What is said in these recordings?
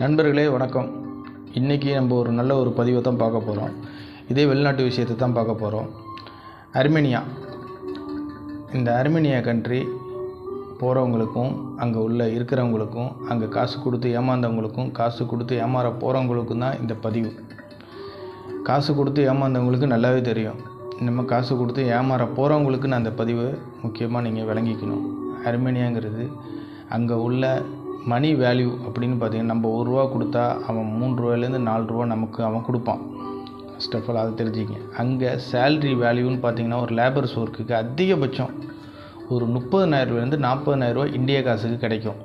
நண்பர்களே வணக்கம். இன்றைக்கி நம்ம ஒரு நல்ல ஒரு பதிவை தான் பார்க்க போகிறோம் இதே வெளிநாட்டு விஷயத்தை தான் பார்க்க போகிறோம் அர்மேனியா. இந்த அர்மேனியா கண்ட்ரி போகிறவங்களுக்கும் அங்கே உள்ள இருக்கிறவங்களுக்கும் அங்கே காசு கொடுத்து ஏமாந்தவங்களுக்கும் காசு கொடுத்து ஏமாற போகிறவங்களுக்கும் தான் இந்த பதிவு. காசு கொடுத்து ஏமாந்தவங்களுக்கு நல்லாவே தெரியும். நம்ம காசு கொடுத்து ஏமாற போகிறவங்களுக்கு நான் அந்த பதிவை முக்கியமாக நீங்கள் விளங்கிக்கணும். அர்மேனியாங்கிறது அங்கே உள்ள மணி வேல்யூ அப்படின்னு பார்த்தீங்கன்னா நம்ம ஒரு ரூபா கொடுத்தா அவன் மூணு ரூபாயிலேருந்து நாலு ரூபா நமக்கு அவன் கொடுப்பான். ஃபஸ்ட் ஆஃப் ஆல் அதை தெரிஞ்சுங்க அங்கே சேல்ரி வேல்யூன்னு பார்த்தீங்கன்னா ஒரு லேபர்ஸ் ஒர்க்குக்கு அதிகபட்சம் ஒரு முப்பதனாயிரரூவாலேருந்து நாற்பதனாயிரரூவா இந்திய காசுக்கு கிடைக்கும்.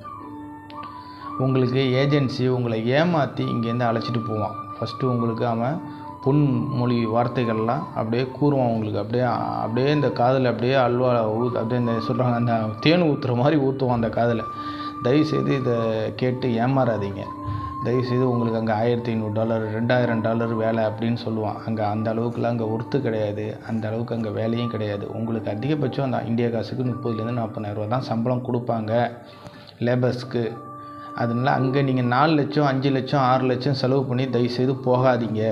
உங்களுக்கு ஏஜென்சி உங்களை ஏமாற்றி இங்கேருந்து அழைச்சிட்டு போவான். ஃபஸ்ட்டு உங்களுக்கு அவன் பொன்மொழி வார்த்தைகள்லாம் அப்படியே கூறுவான் உங்களுக்கு. அப்படியே அப்படியே இந்த காதில் அப்படியே அல்வா ஊ அப்படியே இந்த சொல்கிறாங்க அந்த தேன் ஊற்றுற மாதிரி ஊற்றுவான் அந்த காதில். தயவுசெய்து இதை கேட்டு ஏமாறாதீங்க. தயவுசெய்து உங்களுக்கு அங்கே ஆயிரத்தி ஐநூறு டாலர் ரெண்டாயிரம் டாலர் வேலை அப்படின்னு சொல்லுவான். அங்கே அந்த அளவுக்குலாம் அங்கே ஒர்த்து கிடையாது. அந்த அளவுக்கு அங்கே வேலையும் கிடையாது. உங்களுக்கு அதிகபட்சம் அந்த இந்தியா காசுக்கு முப்பதுலேருந்து நாற்பதாயிரரூவா தான் சம்பளம் கொடுப்பாங்க லேபர்ஸ்க்கு அதனால அங்கே நீங்கள் நாலு லட்சம் அஞ்சு லட்சம் ஆறு லட்சம் செலவு பண்ணி தயவுசெய்து போகாதீங்க.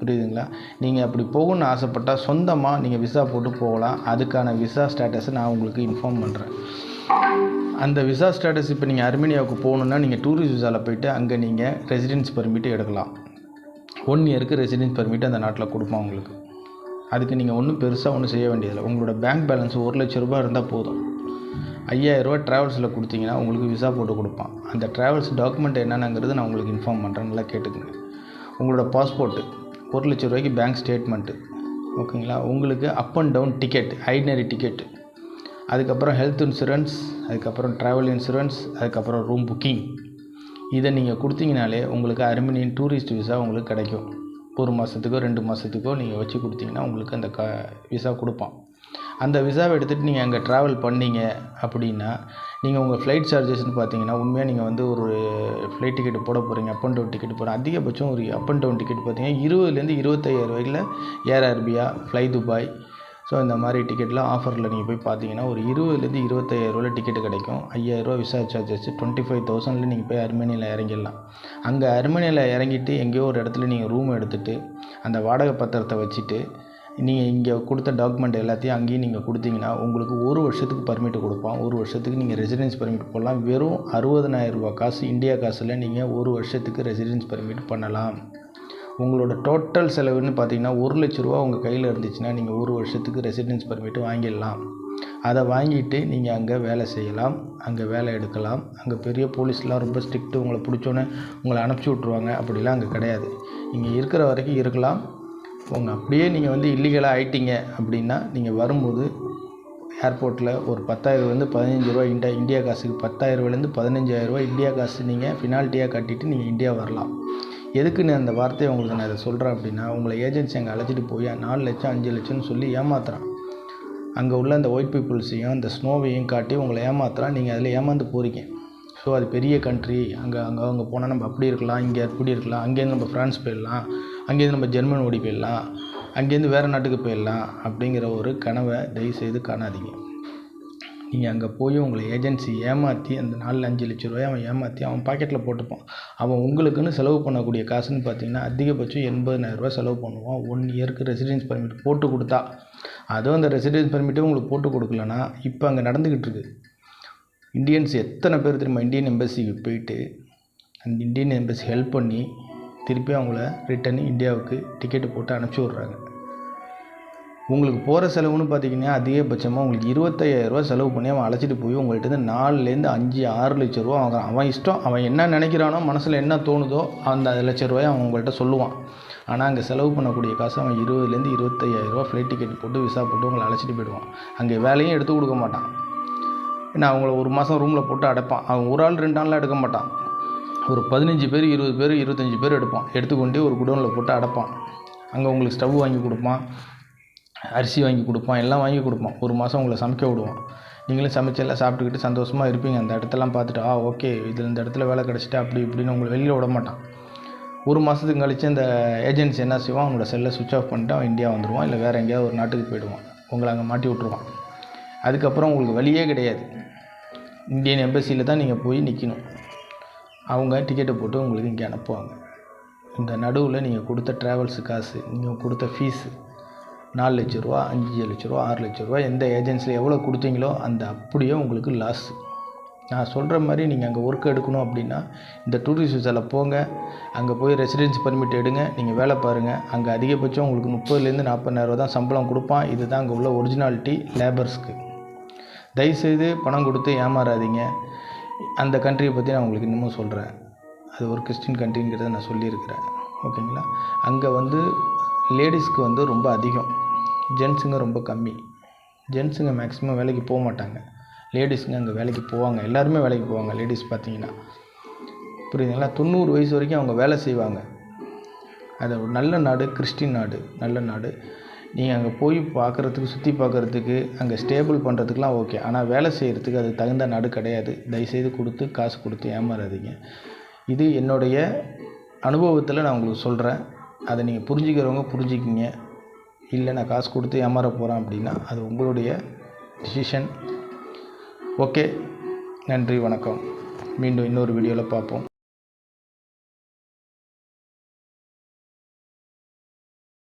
புரியுதுங்களா? நீங்கள் அப்படி போகணும்னு ஆசைப்பட்டால் சொந்தமாக நீங்கள் விசா போட்டு போகலாம். அதுக்கான விசா ஸ்டேட்டஸை நான் உங்களுக்கு இன்ஃபார்ம் பண்ணுறேன் அந்த விசா ஸ்டேட்டஸ் இப்போ நீங்கள் அர்மேனியாவுக்கு போகணுன்னா நீங்கள் டூரிஸ்ட் விசாவில் போயிட்டு அங்கே நீங்கள் ரெசிடென்ஸ் பர்மிட்டு எடுக்கலாம். ஒன் இயருக்கு ரெசிடென்ஸ் பர்மிட் அந்த நாட்டில் கொடுப்பான் உங்களுக்கு. அதுக்கு நீங்கள் ஒன்றும் பெருசாக ஒன்றும் செய்ய வேண்டியதில்லை. உங்களோட பேங்க் பேலன்ஸ் ஒரு லட்ச ரூபாய் இருந்தால் போதும். ஐயாயிரரூபா ட்ராவல்ஸில் கொடுத்தீங்கன்னா உங்களுக்கு விசா போட்டு கொடுப்பான். அந்த ட்ராவல்ஸ் டாக்குமெண்ட் என்னென்னங்கிறது நான் உங்களுக்கு இன்ஃபார்ம் பண்ணுறேன் நல்லா கேட்டுக்குங்க. உங்களோட பாஸ்போர்ட்டு ஒரு லட்ச ரூபாய்க்கு பேங்க் ஸ்டேட்மெண்ட்டு ஓகேங்களா உங்களுக்கு up and down ticket itinerary ticket அதுக்கப்புறம் ஹெல்த் இன்சூரன்ஸ் அதுக்கப்புறம் ட்ராவல் இன்சூரன்ஸ் அதுக்கப்புறம் ரூம் புக்கிங் இதை நீங்கள் கொடுத்தீங்கனாலே உங்களுக்கு அர்மீனியன் டூரிஸ்ட் விசா உங்களுக்கு கிடைக்கும். ஒரு மாதத்துக்கோ ரெண்டு மாதத்துக்கோ நீங்கள் வச்சு கொடுத்தீங்கன்னா உங்களுக்கு அந்த க விசா கொடுப்பான். அந்த விசாவை எடுத்துகிட்டு நீங்கள் அங்கே ட்ராவல் பண்ணீங்க அப்படின்னா நீங்கள் உங்கள் ஃப்ளைட் சார்ஜஸ்னு பார்த்தீங்கன்னா உண்மையாக நீங்கள் வந்து ஒரு ஃப்ளைட் டிக்கெட் போட போகிறீங்க அப் அண்ட் டவுன் டிக்கெட் போட அதிகபட்சம் ஒரு அப் அண்ட் டவுன் டிக்கெட் பார்த்தீங்கன்னா இருபதுலேருந்து இருபத்தையாயிரம் ரூபாய்க்குள்ள Air Arabia fly Dubai so இந்த மாதிரி டிக்கெட்லாம் ஆஃபரில் நீங்கள் போய் பார்த்தீங்கன்னா ஒரு இருபதுலேருந்து இருபத்தையாயிரரூவா டிக்கெட்டு கிடைக்கும். ஐயாயிரரூவா விசா சார்ஜஸ் டுவெண்ட்டி ஃபைவ் தௌசண்டில் நீங்கள் போய் அர்மேனியில் இறங்கிடலாம். அங்கே அர்மேனியில் இறங்கிட்டு எங்கேயோ ஒரு இடத்துல நீங்கள் ரூம் எடுத்துகிட்டு அந்த வாடகை பத்திரத்தை வச்சுட்டு நீங்கள் இங்கே கொடுத்த டாக்குமெண்ட் எல்லாத்தையும் அங்கேயும் நீங்கள் கொடுத்தீங்கன்னா உங்களுக்கு ஒரு வருஷத்துக்கு பர்மிட் கொடுப்பான். ஒரு வருஷத்துக்கு நீங்கள் ரெசிடென்ஸ் பர்மிட் போடலாம். வெறும் அறுபதனாயிரரூபா காசு இந்தியா காசில் நீங்கள் ஒரு வருஷத்துக்கு ரெசிடென்ஸ் பர்மிட் பண்ணலாம். உங்களோட டோட்டல் செலவுன்னு பார்த்தீங்கன்னா ஒரு லட்ச ரூபா உங்கள் கையில் இருந்துச்சுன்னா நீங்கள் ஒரு வருஷத்துக்கு ரெசிடென்ஸ் பர்மிட் வாங்கிடலாம். அதை வாங்கிட்டு நீங்கள் அங்கே வேலை செய்யலாம் அங்கே வேலை எடுக்கலாம். அங்கே பெரிய போலீஸ்லாம் ரொம்ப ஸ்ட்ரிக்ட்டு உங்களை பிடிச்சோன்னே உங்களை அனுப்பிச்சி விட்ருவாங்க அப்படிலாம் அங்கே கிடையாது. நீங்கள் இருக்கிற வரைக்கும் இருக்கலாம். உங்கள் அப்படியே நீங்கள் வந்து இல்லீகலாக ஆயிட்டீங்க அப்படின்னா நீங்கள் வரும்போது ஏர்போர்ட்டில் ஒரு பத்தாயிரம்லேருந்து பதினஞ்சு ரூபா இண்டா இந்தியா காசுக்கு பத்தாயிரரூவாலேருந்து பதினஞ்சாயிரரூவா இந்தியா காசு நீங்கள் ஃபினால்ட்டியாக கட்டிட்டு நீங்கள் இந்தியா வரலாம். எதுக்கு நான் அந்த வார்த்தையை உங்களுக்கு நான் இதை சொல்கிறேன் அப்படின்னா உங்களை ஏஜென்சி அங்கே அழைச்சிட்டு போய் நாலு லட்சம் அஞ்சு லட்சம்னு சொல்லி ஏமாத்துறான். அங்கே உள்ள அந்த ஒயிட் பீப்புள்ஸையும் அந்த ஸ்னோவையும் காட்டி உங்களை ஏமாத்துறான். நீங்கள் அதில் ஏமாந்து போகிறீங்க ஸோ அது பெரிய கண்ட்ரி அங்கே அங்கே அங்கே போனால் நம்ம அப்படி இருக்கலாம் இங்கே இப்படி இருக்கலாம் அங்கேருந்து நம்ம ஃப்ரான்ஸ் போயிடலாம் அங்கேருந்து நம்ம ஜெர்மன் ஓடி போயிடலாம் அங்கேருந்து வேறு நாட்டுக்கு போயிடலாம் அப்படிங்கிற ஒரு கனவை தயவுசெய்து காணாதீங்க. நீங்கள் அங்கே போய் உங்களை ஏஜென்சி ஏமாற்றி அந்த நாலு அஞ்சு லட்ச ரூபாய அவன் ஏமாற்றி அவன் பாக்கெட்டில் போட்டுப்பான். அவன் உங்களுக்குன்னு செலவு பண்ணக்கூடிய காசுன்னு பார்த்தீங்கன்னா அதிகபட்சம் எண்பதாயிரரூபா செலவு பண்ணுவான். ஒன் இயருக்கு ரெசிடென்ஸ் பர்மிட் போட்டு கொடுத்தா. அதுவும் அந்த ரெசிடென்ஸ் பர்மிட்டும் உங்களுக்கு போட்டு கொடுக்கலனா இப்போ அங்கே நடந்துக்கிட்டு இருக்குது இந்தியன்ஸ் எத்தனை பேர் தெரியுமா? இந்தியன் எம்பசிக்கு போயிட்டு அந்த இந்தியன் எம்பசி ஹெல்ப் பண்ணி திருப்பி அவங்கள ரிட்டன் இந்தியாவுக்கு டிக்கெட்டு போட்டு அனுப்பிச்சி விட்றாங்க. உங்களுக்கு போகிற செலவுன்னு பார்த்தீங்கன்னா அதிகபட்சமாக உங்களுக்கு இருபத்தையாயிரரூவா செலவு பண்ணி அவன் அழைச்சிட்டு போய் உங்கள்கிட்ட நாலுலேருந்து அஞ்சு ஆறு லட்ச ரூபா வாங்குறான். அவன் இஷ்டம் அவன் என்ன நினைக்கிறானோ மனசில் என்ன தோணுதோ அந்த லட்ச ரூபாயை அவன் உங்கள்கிட்ட சொல்லுவான். ஆனால் அங்கே செலவு பண்ணக்கூடிய காசு அவன் இருபதுலேருந்து இருபத்தையாயிரரூவா ஃப்ளைட் டிக்கெட் போட்டு விசா போட்டு உங்களை அழைச்சிட்டு போயிடுவான். அங்கே வேலையும் எடுத்து கொடுக்க மாட்டான். ஏன்னா அவங்கள ஒரு மாதம் ரூமில் போட்டு அடைப்பான். அவன் ஒரு ஆள் ரெண்டு ஆளில் எடுக்க மாட்டான். ஒரு பதினஞ்சு பேர் இருபது பேர் இருபத்தஞ்சி பேர் எடுப்பான். எடுத்துக்கொண்டே ஒரு குடோனில் போட்டு அடைப்பான். அங்கே உங்களுக்கு ஸ்டவ் வாங்கி கொடுப்பான். அரிசி வாங்கி கொடுப்பான் எல்லாம் வாங்கி கொடுப்பான் ஒரு மாதம் உங்களை சமைக்க விடுவான் நீங்களும் சமைச்சு எல்லாம் சாப்பிட்டுக்கிட்டு சந்தோஷமாக இருப்பீங்க. அந்த இடத்தெல்லாம் பார்த்துட்டு ஆ ஓகே இதில் இந்த இடத்துல வேலை கிடச்சிட்டா அப்படி இப்படின்னு உங்களை வெளியில் விட மாட்டான். ஒரு மாதத்துக்கு கழிச்சு அந்த ஏஜென்சி என்ன செய்வான்? அவனோட செல்லை சுவிச் ஆஃப் பண்ணிட்டு அவன் இந்தியா வந்துடுவான் இல்லை வேறு எங்கேயாவது ஒரு நாட்டுக்கு போயிடுவான். உங்களை அங்கே மாட்டி விட்ருவான் அதுக்கப்புறம் உங்களுக்கு வழியே கிடையாது. இந்தியன் எம்பசியில் தான் நீங்கள் போய் நிற்கணும் அவங்க டிக்கெட்டை போட்டு உங்களுக்கு இங்கே அனுப்புவாங்க. இந்த நடுவில் நீங்கள் கொடுத்த ட்ராவல்ஸு காசு நீங்கள் கொடுத்த ஃபீஸு நாலு லட்ச ரூபா அஞ்சு லட்ச ரூபா ஆறு லட்ச ரூபா எந்த ஏஜென்சியில் எவ்வளோ கொடுத்தீங்களோ அந்த அப்படியே உங்களுக்கு லாஸ் நான் சொல்கிற மாதிரி நீங்கள் அங்கே ஒர்க் எடுக்கணும் அப்படின்னா இந்த டூரிஸ்ட் விசாவில் போங்க. அங்கே போய் ரெசிடென்சி பர்மிட் எடுங்க. நீங்கள் வேலை பாருங்கள் அங்கே அதிகபட்சம் உங்களுக்கு முப்பதுலேருந்து நாற்பதாயிரரூவா தான் சம்பளம் கொடுப்பான். இதுதான் அங்கே உள்ள ஒரிஜினாலிட்டி லேபர்ஸ்க்கு தயவுசெய்து பணம் கொடுத்து ஏமாறாதீங்க. அந்த கண்ட்ரியை பற்றி நான் உங்களுக்கு இன்னமும் சொல்கிறேன் அது ஒரு கிறிஸ்டின் கண்ட்ரிங்கிறத நான் சொல்லியிருக்கிறேன். ஓகேங்களா அங்கே வந்து லேடிஸ்க்கு வந்து ரொம்ப அதிகம். ஜென்ஸுங்க ரொம்ப கம்மி. ஜென்ஸுங்க மேக்ஸிமம் வேலைக்கு போக மாட்டாங்க. லேடிஸுங்க அங்கே வேலைக்கு போவாங்க. எல்லாருமே வேலைக்கு போவாங்க லேடிஸ் பார்த்தீங்கன்னா புரியுதுங்களா? தொண்ணூறு வயசு வரைக்கும் அவங்க வேலை செய்வாங்க. அது ஒரு நல்ல நாடு கிறிஸ்டின் நாடு நல்ல நாடு. நீங்கள் அங்கே போய் பார்க்குறதுக்கு சுற்றி பார்க்குறதுக்கு அங்கே ஸ்டேபிள் பண்ணுறதுக்குலாம் ஓகே ஆனால் வேலை செய்கிறதுக்கு அது தகுந்த நாடு கிடையாது. தயவுசெய்து கொடுத்து காசு கொடுத்து ஏமாறாதீங்க. இது என்னுடைய அனுபவத்தில் நான் உங்களுக்கு சொல்கிறேன் அதை நீங்கள் புரிஞ்சுக்கிறவங்க புரிஞ்சுக்கிங்க. இல்லை நான் காசு கொடுத்து ஏமாற போகிறேன் அப்படின்னா அது உங்களுடைய டிசிஷன் ஓகே நன்றி வணக்கம். மீண்டும் இன்னொரு வீடியோவில் பார்ப்போம்.